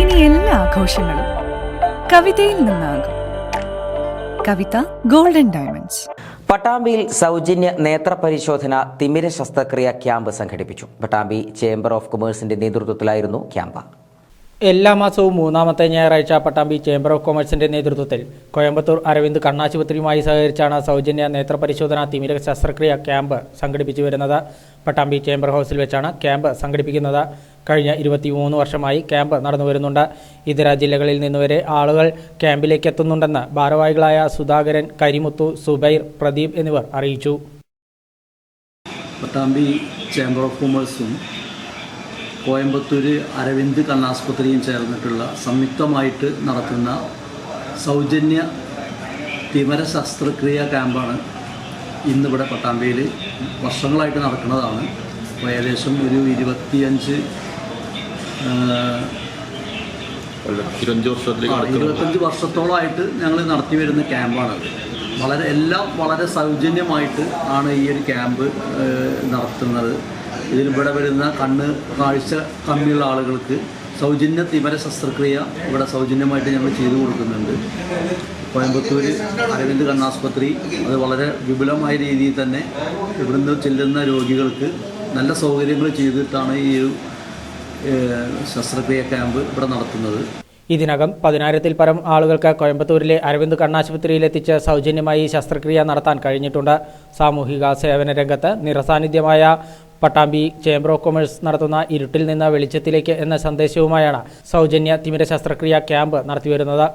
ഇനി എല്ലാ ആഘോഷങ്ങളും കവിതയിൽ നിന്നാകും. കവിത ഗോൾഡൻ ഡയമണ്ട്സ് പട്ടാമ്പിയിൽ സൗജന്യ നേത്ര പരിശോധന തിമിര ശസ്ത്രക്രിയ ക്യാമ്പ് സംഘടിപ്പിച്ചു. പട്ടാമ്പി ചേംബർ ഓഫ് കൊമേഴ്സിന്റെ നേതൃത്വത്തിലായിരുന്നു ക്യാമ്പ്. എല്ലാ മാസവും മൂന്നാമത്തെ ഞായറാഴ്ച പട്ടാമ്പി ചേംബർ ഓഫ് കൊമേഴ്സിന്റെ നേതൃത്വത്തിൽ കോയമ്പത്തൂർ അരവിന്ദ് കണ്ണാശുപത്രിയുമായി സഹകരിച്ചാണ് സൗജന്യ നേത്ര പരിശോധന തിമിര ശസ്ത്രക്രിയ ക്യാമ്പ് സംഘടിപ്പിച്ചു വരുന്നത്. പട്ടാമ്പി ചേംബർ ഹൗസിൽ വെച്ചാണ് ക്യാമ്പ് സംഘടിപ്പിക്കുന്നത്. കഴിഞ്ഞ ഇരുപത്തിമൂന്ന് വർഷമായി ക്യാമ്പ് നടന്നു വരുന്നുണ്ട്. ഇതര ജില്ലകളിൽ നിന്നുവരെ ആളുകൾ ക്യാമ്പിലേക്ക് എത്തുന്നുണ്ടെന്ന് ഭാരവാഹികളായ സുധാകരൻ കരിമുത്തു സുബൈർ പ്രദീപ് എന്നിവർ അറിയിച്ചു. പട്ടാമ്പി ചേംബർ ഓഫ് കൊമേഴ്സും കോയമ്പത്തൂർ അരവിന്ദ് കണ്ണാസ്പത്രിയും ചേർന്നിട്ടുള്ള സംയുക്തമായിട്ട് നടത്തുന്ന സൗജന്യ തിമര ശസ്ത്രക്രിയ ക്യാമ്പാണ് ഇന്നിവിടെ പട്ടാമ്പിയിൽ വർഷങ്ങളായിട്ട് നടക്കുന്നതാണ്. ഏകദേശം ഒരു ഇരുപത്തിയഞ്ച് ഇരുപത്തഞ്ച് വർഷത്തോളമായിട്ട് ഞങ്ങൾ നടത്തി വരുന്ന ക്യാമ്പാണ് വളരെ എല്ലാം വളരെ സൗജന്യമായിട്ട് ആണ് ഈ ഒരു ക്യാമ്പ് നടത്തുന്നത്. ഇതിൽ ഇവിടെ വരുന്ന കണ്ണ് കാഴ്ച കമ്മിയുള്ള ആളുകൾക്ക് സൗജന്യ തിമര ശസ്ത്രക്രിയ ഇവിടെ സൗജന്യമായിട്ട് ഞങ്ങൾ ചെയ്തു കൊടുക്കുന്നുണ്ട്. കോയമ്പത്തൂർ അരവിന്ദ് കണ്ണാസ്പത്രി അത് വളരെ വിപുലമായ രീതിയിൽ തന്നെ ഇവിടുന്ന് ചെല്ലുന്ന രോഗികൾക്ക് നല്ല സൗകര്യങ്ങൾ ചെയ്തിട്ടാണ് ഈ ശസ്ത്രക്രിയ ക്യാമ്പ് ഇവിടെ നടത്തുന്നത്. ഇതിനകം പതിനായിരത്തിൽ പരം ആളുകൾക്ക് കോയമ്പത്തൂരിലെ അരവിന്ദ് കണ്ണാശുപത്രിയിൽ എത്തിച്ച് സൗജന്യമായി ശസ്ത്രക്രിയ നടത്താൻ കഴിഞ്ഞിട്ടുണ്ട്. സാമൂഹിക സേവന രംഗത്ത് നിറസാന്നിധ്യമായ പട്ടാമ്പി ചേംബർ ഓഫ് കൊമേഴ്സ് നടത്തുന്ന ഇരുട്ടിൽ നിന്ന് വെളിച്ചത്തിലേക്ക് എന്ന സന്ദേശവുമായാണ് സൗജന്യ തിമിര ശസ്ത്രക്രിയ ക്യാമ്പ് നടത്തിവരുന്നത്.